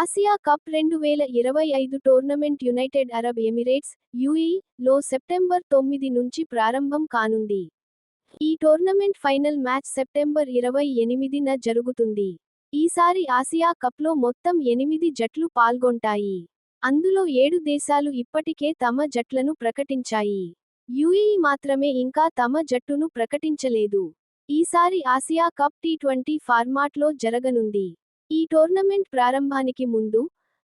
Asia cup రెండు వేల ఇరవై ఐదు tournament United Arab Emirates UAE లో సెప్టెంబర్ తొమ్మిది నుంచి ప్రారంభం కానుంది. ఈ టోర్నమెంట్ ఫైనల్ మ్యాచ్ సెప్టెంబర్ ఇరవై ఎనిమిదిన జరుగుతుంది. ఈసారి ఆసియా కప్లో మొత్తం ఎనిమిది జట్లు పాల్గొంటాయి. అందులో ఏడు దేశాలు ఇప్పటికే తమ జట్లను ప్రకటించాయి. యుఈ మాత్రమే ఇంకా తమ జట్టును ప్రకటించలేదు. ఈసారి ఆసియా కప్ టీ ట్వంటీ ఫార్మాట్లో జరగనుంది. ఈ టోర్నమెంట్ ప్రారంభానికి ముందు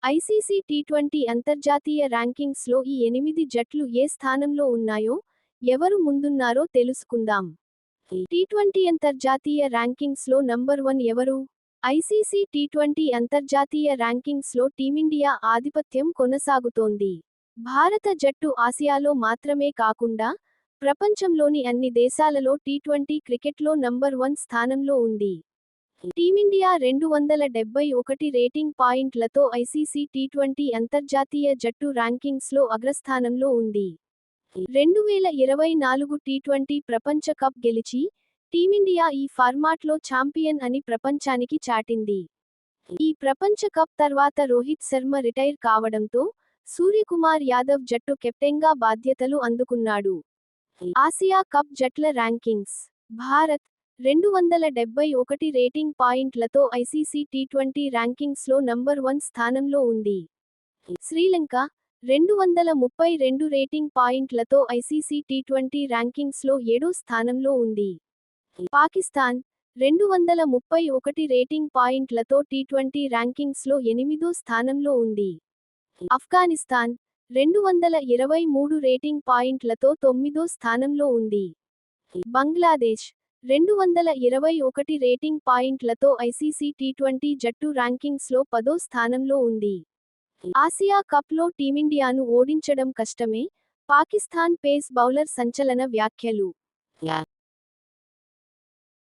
ఐసీసీ టీ ట్వంటీ అంతర్జాతీయ ర్యాంకింగ్స్లో ఈ ఎనిమిది జట్లు ఏ స్థానంలో ఉన్నాయో ఎవరు ముందున్నారో తెలుసుకుందాం. టీ ట్వంటీ అంతర్జాతీయ ర్యాంకింగ్స్లో నంబర్ వన్ ఎవరు? ఐసీసీ టీ ట్వంటీ అంతర్జాతీయ ర్యాంకింగ్స్లో టీమిండియా ఆధిపత్యం కొనసాగుతోంది. భారత జట్టు ఆసియాలో మాత్రమే కాకుండా ప్రపంచంలోని అన్ని దేశాలలో టీ ట్వంటీ క్రికెట్లో నంబర్ వన్ స్థానంలో ఉంది. టీమిండియా రెండు వందల డెబ్బై ఒకటి రేటింగ్ పాయింట్లతో ఐసీసీ టీ ట్వంటీ అంతర్జాతీయ జట్టు ర్యాంకింగ్స్లో అగ్రస్థానంలో ఉంది. రెండు వేల ఇరవై నాలుగు టీ ట్వంటీ ప్రపంచ కప్ గెలిచి టీమిండియా ఈ ఫార్మాట్లో ఛాంపియన్ అని ప్రపంచానికి చాటింది. ఈ ప్రపంచ కప్ తర్వాత రోహిత్ శర్మ రిటైర్ కావడంతో సూర్యకుమార్ యాదవ్ జట్టు కెప్టెన్గా బాధ్యతలు అందుకున్నాడు. ఆసియా కప్ జట్ల ర్యాంకింగ్స్ భారత్ రెండు వందల డెబ్బై ఒకటి రేటింగ్ పాయింట్లతో ఐసీసీ టీ ట్వంటీ ర్యాంకింగ్స్లో నంబర్ వన్ స్థానంలో ఉంది. శ్రీలంక రెండు వందల ముప్పై రెండు రేటింగ్ పాయింట్లతో ఐసీసీ టీ ట్వంటీ ర్యాంకింగ్స్లో ఏడో స్థానంలో ఉంది. పాకిస్తాన్ రెండు వందల ముప్పై ఒకటి రేటింగ్ పాయింట్లతో టీ ట్వంటీ ర్యాంకింగ్స్లో ఎనిమిదో స్థానంలో ఉంది. ఆఫ్ఘనిస్తాన్ రెండు వందల ఇరవై మూడు రేటింగ్ పాయింట్లతో తొమ్మిదో స్థానంలో ఉంది. బంగ్లాదేశ్ రెండు వందల ఇరవై ఒకటి రేటింగ్ పాయింట్లతో ఐసీసీ టీ ట్వంటీ జట్టు ర్యాంకింగ్స్లో పదో స్థానంలో ఉంది. ఆసియా కప్లో టీమిండియాను ఓడించడం కష్టమే పాకిస్తాన్ పేస్ బౌలర్ సంచలన వ్యాఖ్యలు.